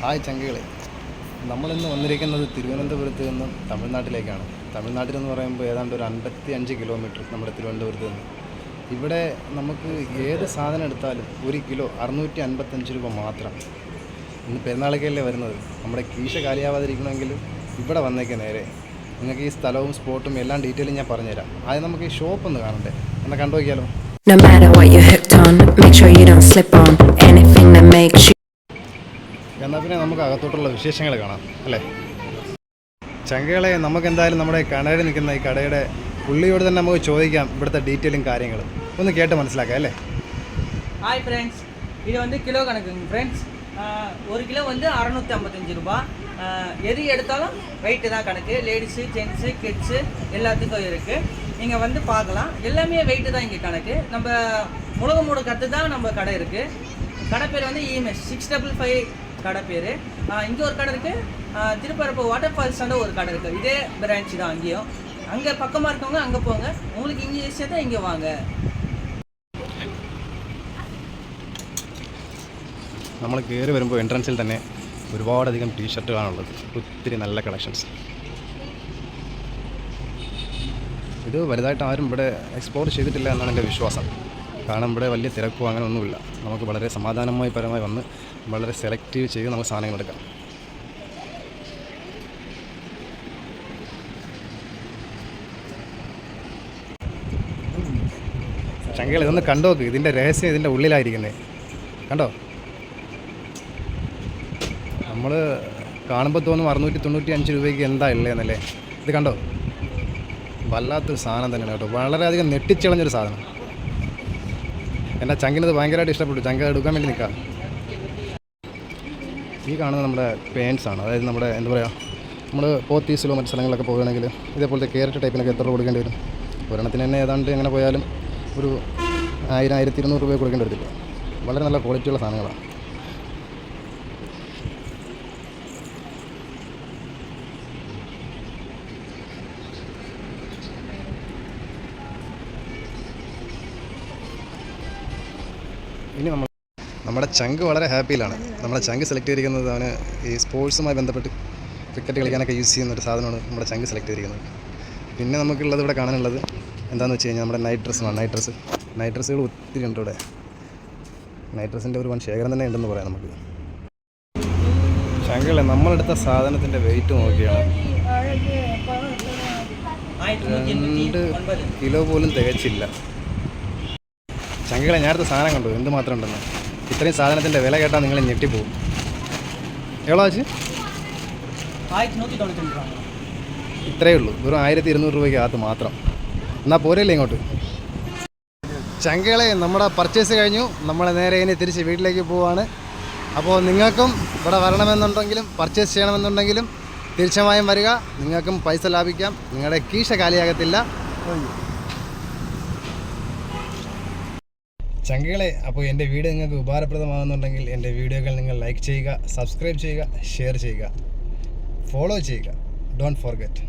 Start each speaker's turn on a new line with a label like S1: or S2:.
S1: Hi ചങ്കുകളെ. നമ്മളിന്ന് വന്നിരിക്കുന്നത് തിരുവനന്തപുരത്ത് നിന്നും തമിഴ്നാട്ടിലേക്കാണ്. തമിഴ്നാട്ടിലെന്ന് പറയുമ്പോൾ ഏതാണ്ട് ഒരു അൻപത്തി അഞ്ച് കിലോമീറ്റർ നമ്മുടെ തിരുവനന്തപുരത്ത് നിന്ന്. ഇവിടെ നമുക്ക് ഏത് സാധനം എടുത്താലും ഒരു കിലോ അറുന്നൂറ്റി അൻപത്തഞ്ച് രൂപ മാത്രം. ഇന്ന് പെരുന്നാളൊക്കെയല്ലേ വരുന്നത്. നമ്മുടെ കീശ കാലിയാവാതിരിക്കണമെങ്കിൽ ഇവിടെ വന്നേക്ക് നേരെ. നിങ്ങൾക്ക് ഈ സ്ഥലവും സ്പോട്ടും എല്ലാം ഡീറ്റെയിലും ഞാൻ പറഞ്ഞുതരാം. ആദ്യം നമുക്ക് ഈ ഷോപ്പ് ഒന്ന് കാണണ്ടേ? എന്നാൽ കണ്ടു നോക്കിയാലോ?
S2: No matter what hooked on, make sure you don't slip on anything that makes you.
S1: എന്നാൽ പിന്നെ നമുക്ക് അകത്തോട്ടുള്ള വിശേഷങ്ങൾ കാണാം അല്ലേ ചങ്കകളെ നമുക്ക് എന്തായാലും നമ്മുടെ കടയിൽ നിൽക്കുന്ന ഈ കടയുടെ പുള്ളിയോട് തന്നെ നമുക്ക് ചോദിക്കാം ഇവിടുത്തെ ഡീറ്റെയിലും കാര്യങ്ങളും ഒന്ന് കേട്ട് മനസ്സിലാക്കാം അല്ലേ
S3: ஹாய் ஃப்ரெண்ட்ஸ் இது வந்து கிலோ கணக்குங்க ஃப்ரெண்ட்ஸ் ஒரு கிலோ வந்து அறநூற்றி ஐம்பத்தஞ்சு ரூபா ஆஹ் எது எடுத்தாலும் வெயிட்டு தான் கணக்கு லேடிஸு ஜென்ஸு கிட்ஸு எல்லாத்துக்கும் இருக்குது நீங்கள் வந்து பார்க்கலாம் எல்லாமே வெயிட்டு தான் இங்கே கணக்கு நம்ம முழுக மூடு கற்று தான் நம்ம கடை இருக்குது கடை பேர் வந்து இஎம்எஸ் சிக்ஸ் டபுள் ஃபைவ் கடை பேர் இங்கே ஒரு கடை இருக்குது திருப்பரப்பு வாட்டர் ஃபால்ஸ் ஒரு கடை இருக்குது இதே பிரான்ச் தான் அங்கேயும் அங்கே பக்கமாக இருக்கவங்க அங்கே போங்க உங்களுக்கு இங்கே ஈஸியாக தான் இங்கே வாங்க
S1: നമ്മൾ കയറി വരുമ്പോൾ എൻട്രൻസിൽ തന്നെ ഒരുപാടധികം ടീഷർട്ടുകളാണുള്ളത് ഒത്തിരി നല്ല കളക്ഷൻസ് ഇത് വലുതായിട്ട് ആരും ഇവിടെ എക്സ്പ്ലോർ ചെയ്തിട്ടില്ല എന്നാണ് എൻ്റെ വിശ്വാസം കാരണം ഇവിടെ വലിയ തിരക്കോ അങ്ങനെ ഒന്നുമില്ല. നമുക്ക് വളരെ സമാധാനമായി പരമായി വന്ന് വളരെ സെലക്റ്റീവ് ചെയ്ത് നമുക്ക് സാധനങ്ങൾ എടുക്കാം. ചങ്കകൾ ഇതൊന്ന് കണ്ടു? നോക്ക് ഇതിന്റെ രഹസ്യം ഇതിന്റെ ഉള്ളിലായിരിക്കുന്നത് കണ്ടോ? നമ്മൾ കാണുമ്പോൾ തോന്നും അറുന്നൂറ്റി തൊണ്ണൂറ്റി അഞ്ച് രൂപയ്ക്ക് എന്താ ഉള്ളതെന്നല്ലേ ഇത് കണ്ടോ? വല്ലാത്തൊരു സാധനം തന്നെയാണ് കേട്ടോ. വളരെയധികം നെട്ടിച്ചളഞ്ഞൊരു സാധനം. എന്റെ ചങ്കിനത് ഭയങ്കരമായിട്ട് ഇഷ്ടപ്പെട്ടു. ചങ്ക എടുക്കാൻ വേണ്ടി നിൽക്കാം ഈ കാണുന്നത് നമ്മുടെ പേൻസ് ആണ്. അതായത് നമ്മുടെ എന്താ പറയുക നമ്മൾ പോത്തീസിലോ മറ്റു സ്ഥലങ്ങളിലൊക്കെ പോകുകയാണെങ്കിൽ ഇതേപോലത്തെ കേരറ്റ് ടൈപ്പിനൊക്കെ എത്ര കൊടുക്കേണ്ടി വരും? ഒരെണ്ണത്തിന് തന്നെ ഏതാണ്ട് എങ്ങനെ പോയാലും ഒരു ആയിരം ആയിരത്തി ഇരുന്നൂറ് രൂപ കൊടുക്കേണ്ടി വരത്തില്ല. വളരെ നല്ല ക്വാളിറ്റിയുള്ള സാധനങ്ങളാണ്. ഇനി നമ്മൾ നമ്മുടെ ചങ്ക് വളരെ ഹാപ്പിയിലാണ്. നമ്മുടെ ചങ്ക് സെലക്ട് ചെയ്തിരിക്കുന്നത് അവന് ഈ സ്പോർട്സുമായി ബന്ധപ്പെട്ട് ക്രിക്കറ്റ് കളിക്കാനൊക്കെ യൂസ് ചെയ്യുന്ന ഒരു സാധനമാണ് നമ്മുടെ ചങ്ക് സെലക്ട് ചെയ്തിരിക്കുന്നത്. പിന്നെ നമുക്കുള്ളത് ഇവിടെ കാണാനുള്ളത് എന്താണെന്ന് വെച്ച് കഴിഞ്ഞാൽ നമ്മുടെ നൈറ്റ് ഡ്രസ്സാണ് നൈറ്റ് ഡ്രസ്സ് നൈറ്റ് ഡ്രസ്സുകൾ ഒത്തിരി ഉണ്ട് ഇവിടെ. നൈറ്റ് ഡ്രസ്സിന്റെ ഒരു വൺ ശേഖരം തന്നെ ഉണ്ടെന്ന് പറയാം നമുക്ക്. ശങ്കളെ നമ്മളെടുത്ത സാധനത്തിന്റെ വെയിറ്റ് നോക്കിയാണ്. രണ്ട് കിലോ പോലും തികച്ചില്ല. ചങ്കികളെ നേരത്തെ സാധനം കണ്ടു. എന്ത് മാത്രം ഉണ്ടെന്ന്. ഇത്രയും സാധനത്തിന്റെ വില കേട്ടാൽ നിങ്ങൾ ഞെട്ടിപ്പോവും.
S3: എവളോ ആച്ച്
S1: ഇത്രയേ ഉള്ളൂ. വെറും ആയിരത്തി ഇരുന്നൂറ് രൂപയ്ക്ക് അകത്ത് മാത്രം. എന്നാൽ പോരല്ലേ ഇങ്ങോട്ട്? ചങ്കകളെ നമ്മുടെ പർച്ചേസ് കഴിഞ്ഞു. നമ്മൾ നേരെ ഇനി തിരിച്ച് വീട്ടിലേക്ക് പോവാണ്. അപ്പോൾ നിങ്ങൾക്കും ഇവിടെ വരണമെന്നുണ്ടെങ്കിലും പർച്ചേസ് ചെയ്യണമെന്നുണ്ടെങ്കിലും തീർച്ചയായും വരിക. നിങ്ങൾക്കും പൈസ ലാഭിക്കാം. നിങ്ങളുടെ കീശ കാലിയാകത്തില്ല. ചങ്കുകളെ അപ്പോൾ എന്റെ വീഡിയോ നിങ്ങൾക്ക് ഉപകാരപ്രദമാകുന്നുണ്ടെങ്കിൽ എന്റെ വീഡിയോകൾ നിങ്ങൾ ലൈക്ക് ചെയ്യുക സബ്സ്ക്രൈബ് ചെയ്യുക ഷെയർ ചെയ്യുക ഫോളോ ചെയ്യുക. Don't forget